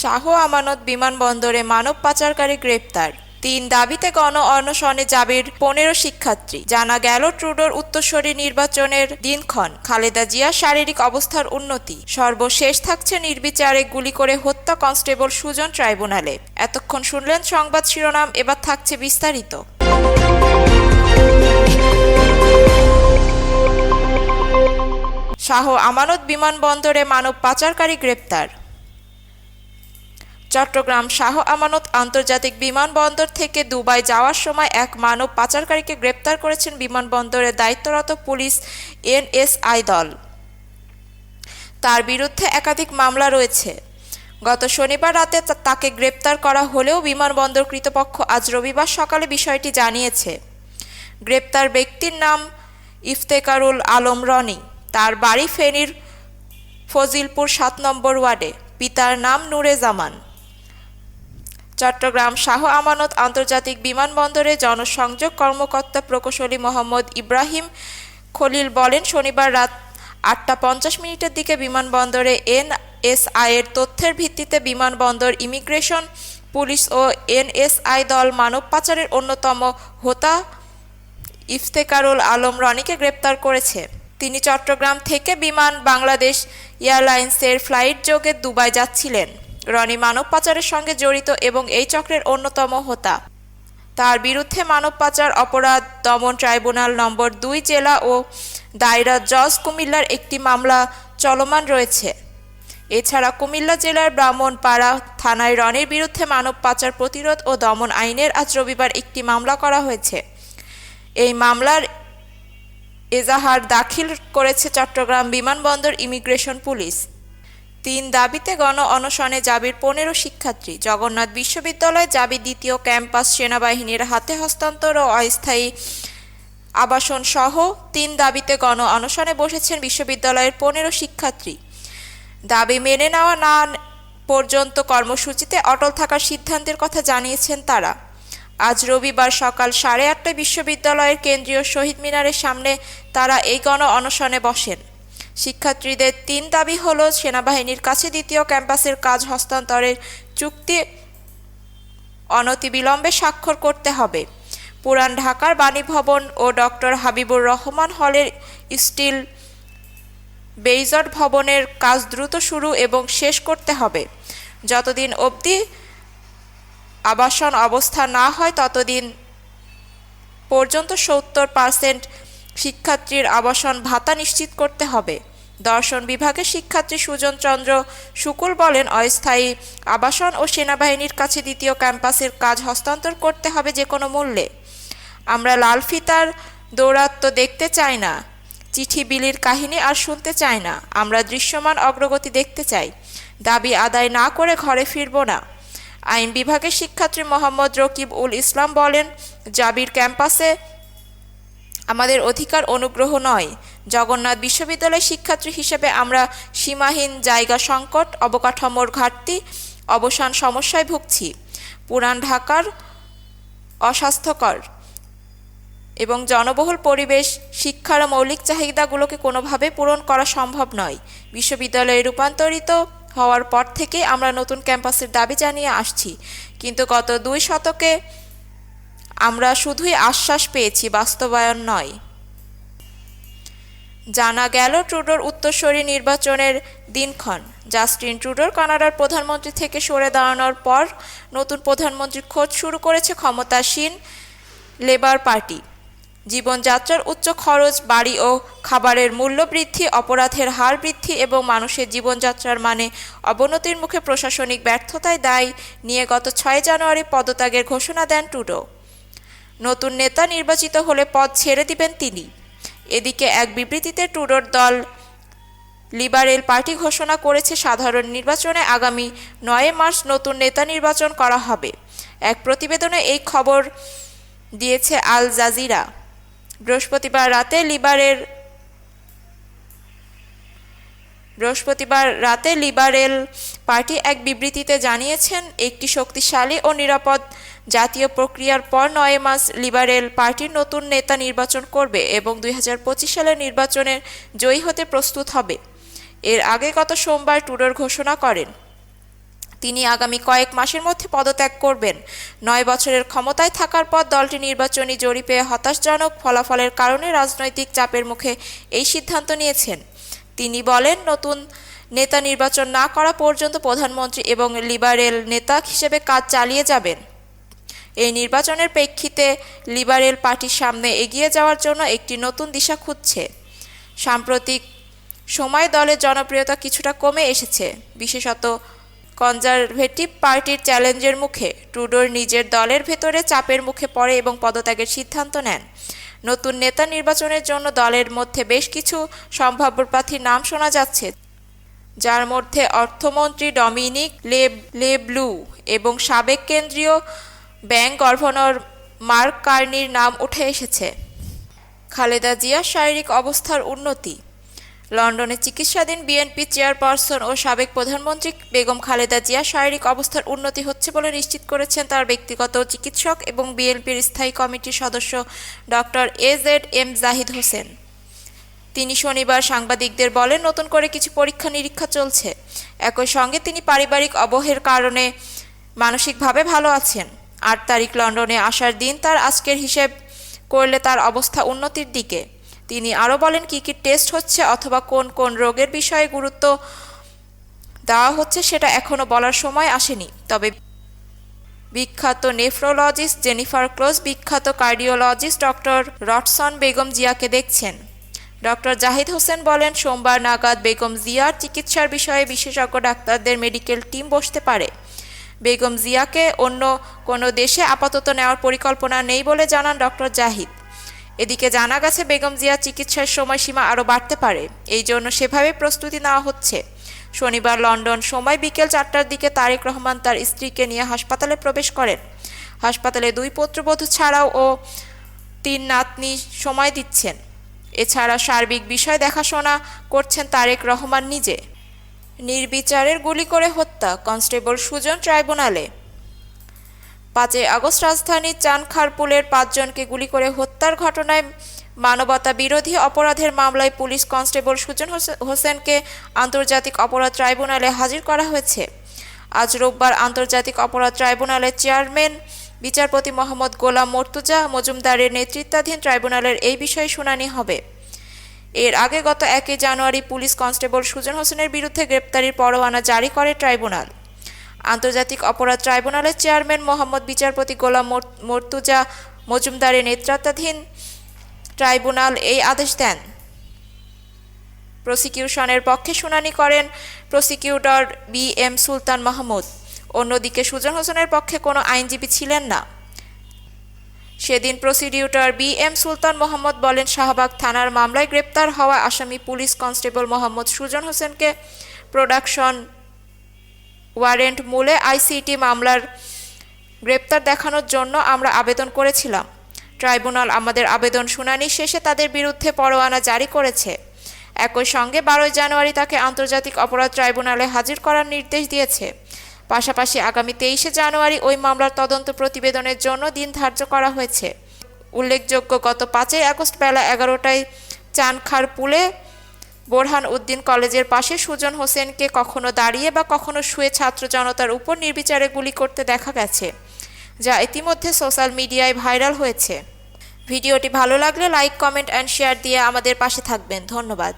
শাহ আমানত বিমানবন্দরে মানব পাচারকারী গ্রেপ্তার। তিন দাবিতে গণ অনশনে জাবির পনেরো শিক্ষার্থী। জানা গেল, ট্রুডোর উত্তরসূরি নির্বাচনের দিনক্ষণ খালেদা জিয়ার শারীরিক অবস্থার উন্নতি। সর্বশেষ থাকছে নির্বিচারে গুলি করে হত্যা কনস্টেবল সুজন ট্রাইব্যুনালে। এতক্ষণ শুনলেন সংবাদ শিরোনাম, এবার থাকছে বিস্তারিত। শাহ আমানত বিমানবন্দরে মানব পাচারকারী গ্রেপ্তার। চট্টগ্রাম শাহ আমানত আন্তর্জাতিক বিমানবন্দর থেকে দুবাই যাওয়ার সময় এক মানব পাচারকারীকে গ্রেপ্তার করেছেন বিমানবন্দরে দায়িত্বরত পুলিশ এনএসআই দল। তার বিরুদ্ধে একাধিক মামলা রয়েছে। গত শনিবার রাতে তাকে গ্রেপ্তার করা হলেও বিমানবন্দর কর্তৃপক্ষ আজ রবিবার সকালে বিষয়টি জানিয়েছে। গ্রেপ্তার ব্যক্তির নাম ইফতেকারুল আলম রনি। তার বাড়ি ফেনীর ফজিলপুর সাত নম্বর ওয়ার্ডে। পিতার নাম নূরে জামান। চট্টগ্রাম শাহ আমানত আন্তর্জাতিক বিমানবন্দরে জনসংযোগ কর্মকর্তা প্রকৌশলী মোহাম্মদ ইব্রাহিম খলিল বলেন, শনিবার রাত আটটা পঞ্চাশ মিনিটের দিকে বিমানবন্দরে এনএসআই এর তথ্যের ভিত্তিতে বিমানবন্দর ইমিগ্রেশন, পুলিশ ও এনএসআই দল মানব পাচারের অন্যতম হোতা ইফতেকারুল আলম রনিকে গ্রেপ্তার করেছে। তিনি চট্টগ্রাম থেকে বিমান বাংলাদেশ এয়ারলাইন্সের ফ্লাইট যোগে দুবাই যাচ্ছিলেন। রনি মানব পাচারের সঙ্গে জড়িত এবং এই চক্রের অন্যতম হোতা। তার বিরুদ্ধে মানব পাচার অপরাধ দমন ট্রাইব্যুনাল নম্বর দুই জেলা ও দায়রা জজ কুমিল্লার একটি মামলা চলমান রয়েছে। এছাড়া কুমিল্লা জেলার ব্রাহ্মণপাড়া থানায় রনির বিরুদ্ধে মানব পাচার প্রতিরোধ ও দমন আইনের আজ রবিবার একটি মামলা করা হয়েছে। এই মামলার এজাহার দাখিল করেছে চট্টগ্রাম বিমানবন্দর ইমিগ্রেশন পুলিশ। তিন দাবিতে গণ অনশনে জাবির পনেরো শিক্ষার্থী। জগন্নাথ বিশ্ববিদ্যালয় জাবি দ্বিতীয় ক্যাম্পাস সেনাবাহিনীর হাতে হস্তান্তর ও অস্থায়ী আবাসন সহ তিন দাবিতে গণ অনশনে বসেছেন বিশ্ববিদ্যালয়ের পনেরো শিক্ষার্থী। দাবি মেনে নেওয়া না পর্যন্ত কর্মসূচিতে অটল থাকার সিদ্ধান্তের কথা জানিয়েছেন তারা। আজ রবিবার সকাল সাড়ে আটটায় বিশ্ববিদ্যালয়ের কেন্দ্রীয় শহীদ মিনারের সামনে তারা এই গণ অনশনে বসেন। শিক্ষার্থীদের তিন দাবি হল, সেনাবাহিনীর কাছে দ্বিতীয় ক্যাম্পাসের কাজ হস্তান্তরের চুক্তি অনতিবিলম্বে স্বাক্ষর করতে হবে। পুরান ঢাকার বাণীভবন ও ডক্টর হাবিবুর রহমান হলের স্টিল বেইজট ভবনের কাজ দ্রুত শুরু এবং শেষ করতে হবে। যতদিন অবধি আবাসন অবস্থা না হয়, ততদিন পর্যন্ত সত্তর পার্সেন্ট শিক্ষার্থীর আবাসন ভাতা নিশ্চিত করতে হবে। দর্শন বিভাগের শিক্ষার্থী সুজন চন্দ্র শুকুল বলেন, অস্থায়ী আবাসন ও সেনাবাহিনীর কাছে দ্বিতীয় ক্যাম্পাসের কাজ হস্তান্তর করতে হবে যে কোনো মূল্যে। আমরা লাল ফিতার দৌরাত্ম দেখতে চাই না, চিঠি বিলির কাহিনী আর শুনতে চাই না, আমরা দৃশ্যমান অগ্রগতি দেখতে চাই, দাবি আদায় না করে ঘরে ফিরব না। আইন বিভাগের শিক্ষার্থী মোহাম্মদ রকিব উল ইসলাম বলেন, জাবির ক্যাম্পাসে আমাদের অধিকার অনুগ্রহ নয়। জগন্নাথ বিশ্ববিদ্যালয়ের শিক্ষার্থী হিসেবে আমরা সীমাহীন জায়গা সংকট, অবকাঠামোর ঘাটতি, অবসান সমস্যায় ভুগছি। পুরান ঢাকার অস্বাস্থ্যকর এবং জনবহুল পরিবেশ, শিক্ষার মৌলিক চাহিদাগুলোকে কোনোভাবে পূরণ করা সম্ভব নয়। বিশ্ববিদ্যালয়ে রূপান্তরিত হওয়ার পর থেকে আমরা নতুন ক্যাম্পাসের দাবি জানিয়ে আসছি। কিন্তু গত দুই শতকে আমরা শুধুই আশ্বাস পেয়েছি, বাস্তবায়ন নয়। জানা গেল ট্রুডোর উত্তরসূরি নির্বাচনের দিনক্ষণ। জাস্টিন ট্রুডোর কানাডার প্রধানমন্ত্রী থেকে সরে দাঁড়ানোর পর নতুন প্রধানমন্ত্রীর খোঁজ শুরু করেছে ক্ষমতাসীন লেবার পার্টি। জীবনযাত্রার উচ্চ খরচ, বাড়ি ও খাবারের মূল্য বৃদ্ধি, অপরাধের হার বৃদ্ধি এবং মানুষের জীবনযাত্রার মানে অবনতির মুখে প্রশাসনিক ব্যর্থতায় দায় নিয়ে গত ছয় জানুয়ারি পদত্যাগের ঘোষণা দেন ট্রুডো। নতুন নেতা নির্বাচিত হলে পদ ছেড়ে দিবেন তিনি। এদিকে এক বিবৃতিতে ট্রুডোর দল লিবারেল পার্টি ঘোষণা করেছে সাধারণ নির্বাচনে আগামী নয় মার্চ নতুন নেতা নির্বাচন করা হবে। এক প্রতিবেদনে এই খবর দিয়েছে আল জাজিরা। বৃহস্পতিবার রাতে লিবারের বৃহস্পতিবার রাতে লিবারেল পার্টি এক বিবৃতিতে জানিয়েছেন, একটি শক্তিশালী ও নিরাপদ জাতীয় প্রক্রিয়ার পর নয় মাস লিবারেল পার্টির নতুন নেতা নির্বাচন করবে এবং দুই হাজার পঁচিশ সালের নির্বাচনে জয়ী হতে প্রস্তুত হবে। এর আগে গত সোমবার টুডোর ঘোষণা করেন, তিনি আগামী কয়েক মাসের মধ্যে পদত্যাগ করবেন। নয় বছরের ক্ষমতায় থাকার পর দলটি নির্বাচনী জরিপে হতাশজনক ফলাফলের কারণে রাজনৈতিক চাপের মুখে এই সিদ্ধান্ত নিয়েছেন। তিনি বলেন, নতুন নেতা নির্বাচন না করা পর্যন্ত প্রধানমন্ত্রী এবং লিবারেল নেতা হিসেবে কাজ চালিয়ে যাবেন। এই নির্বাচনের প্রেক্ষিতে লিবারেল পার্টির সামনে এগিয়ে যাওয়ার জন্য একটি নতুন দিশা খুঁজছে। সাম্প্রতিক সময় দলের জনপ্রিয়তা কিছুটা কমে এসেছে। বিশেষত কনজারভেটিভ পার্টির চ্যালেঞ্জের মুখে ট্রুডোর নিজের দলের ভেতরে চাপের মুখে পড়ে এবং পদত্যাগের সিদ্ধান্ত নেন। নতুন নেতা নির্বাচনের জন্য দলের মধ্যে বেশ কিছু সম্ভাব্য প্রার্থীর নাম শোনা যাচ্ছে, যার মধ্যে অর্থমন্ত্রী ডমিনিক লেব, লেবলু এবং সাবেক কেন্দ্রীয় ব্যাংক গভর্নর মার্ক কার্নির নাম উঠে এসেছে। খালেদা জিয়ার শারীরিক অবস্থার উন্নতি লন্ডনে চিকিৎসাধীন বিএনপি চেয়ারপারসন ও সাবেক প্রধানমন্ত্রী বেগম খালেদা জিয়া শারীরিক অবস্থার উন্নতি হচ্ছে বলে নিশ্চিত করেছেন তার ব্যক্তিগত চিকিৎসক এবং বিএনপির স্থায়ী কমিটির সদস্য doctor A Z M Zahid Hossain. তিনি শনিবার সাংবাদিকদের বলেন, নতুন করে কিছু পরীক্ষা নিরীক্ষা চলছে। একই সঙ্গে তিনি পারিবারিক অবহের কারণে মানসিকভাবে ভালো আছেন। আট তারিখ লন্ডনে আসার দিন তার আজকের হিসেব করলে তার অবস্থা উন্নতির দিকে। তিনি আরও বলেন, কী কী টেস্ট হচ্ছে অথবা কোন কোন রোগের বিষয়ে গুরুত্ব দেওয়া হচ্ছে সেটা এখনও বলার সময় আসেনি। তবে বিখ্যাত নেফ্রোলজিস্ট জেনিফার ক্লোজ, বিখ্যাত কার্ডিওলজিস্ট ডক্টর রটসন বেগম জিয়াকে দেখছেন। ডক্টর জাহিদ হোসেন বলেন, সোমবার নাগাদ বেগম জিয়ার চিকিৎসার বিষয়ে বিশেষজ্ঞ ডাক্তারদের মেডিকেল টিম বসতে পারে। বেগম জিয়াকে অন্য কোনো দেশে আপাতত নেওয়ার পরিকল্পনা নেই বলে জানান ডক্টর জাহিদ। এদিকে জানা গেছে, বেগম জিয়ার চিকিৎসার সময়সীমা আরও বাড়তে পারে। এই জন্য সেভাবে প্রস্তুতি নেওয়া হচ্ছে। শনিবার লন্ডন সময় বিকেল চারটার দিকে তারেক রহমান তার স্ত্রীকে নিয়ে হাসপাতালে প্রবেশ করেন। হাসপাতালে দুই পুত্রবধূ ছাড়াও ও তিন নাতনি সময় দিচ্ছেন। এছাড়া সার্বিক বিষয় দেখাশোনা করছেন তারেক রহমান নিজে। নির্বিচারের গুলি করে হত্যা, কনস্টেবল সুজন ট্রাইব্যুনালে। পাঁচই আগস্ট রাজধানীর চানখারপুলের পাঁচজনকে গুলি করে হত্যার ঘটনায় মানবতা বিরোধী অপরাধের মামলায় পুলিশ কনস্টেবল সুজন হোসে- হোসেনকে আন্তর্জাতিক অপরাধ ট্রাইব্যুনালে হাজির করা হয়েছে। আজ রোববার আন্তর্জাতিক অপরাধ ট্রাইব্যুনালের চেয়ারম্যান, বিচারপতি মোহাম্মদ গোলাম মর্তুজা মজুমদারের নেতৃত্বাধীন ট্রাইব্যুনালের এই বিষয়ে শুনানি হবে। এর আগে গত একই জানুয়ারি পুলিশ কনস্টেবল সুজন হোসেনের বিরুদ্ধে গ্রেপ্তারির পরোয়ানা জারি করে ট্রাইব্যুনাল। আন্তর্জাতিক অপরাধ ট্রাইব্যুনালের চেয়ারম্যান মোহাম্মদ বিচারপতি গোলাম মর্তুজা মজুমদারের নেতৃত্বাধীন ট্রাইব্যুনাল এই আদেশ দেন। প্রসিকিউশনের পক্ষে শুনানি করেন prosecutor B M Sultan Mahmud. অন্যদিকে সুজন হোসেনের পক্ষে কোনো আইনজীবী ছিলেন না। সেদিন prosecutor B M Sultan Mohammad বলেন, শাহবাগ থানার মামলায় গ্রেপ্তার হওয়া আসামি পুলিশ কনস্টেবল মোহাম্মদ সুজন হোসেনকে প্রোডাকশন ওয়ারেন্ট মূলে আইসিটি মামলার গ্রেপ্তার দেখানোর জন্য আমরা আবেদন করেছিলাম। ট্রাইব্যুনাল আমাদের আবেদন শুনানি শেষে তাদের বিরুদ্ধে পরোয়ানা জারি করেছে। একই সঙ্গে বারোই জানুয়ারি তাকে আন্তর্জাতিক অপরাধ ট্রাইব্যুনালে হাজির করার নির্দেশ দিয়েছে। পাশাপাশি আগামী তেইশে জানুয়ারি ওই মামলার তদন্ত প্রতিবেদনের জন্য দিন ধার্য করা হয়েছে। উল্লেখযোগ্য, গত পাঁচই আগস্ট বেলা এগারোটায় চানখারপুলে বোরহান উদ্দিন কলেজের পাশে সুজন হোসেনকে কখনো দাঁড়িয়ে বা কখনো শুয়ে ছাত্র জনতার উপর নির্বিচারে গুলি করতে দেখা গেছে, যা ইতিমধ্যে সোশ্যাল মিডিয়ায় ভাইরাল হয়েছে। ভিডিওটি ভালো লাগলে লাইক, কমেন্ট অ্যান্ড শেয়ার দিয়ে আমাদের পাশে থাকবেন। ধন্যবাদ।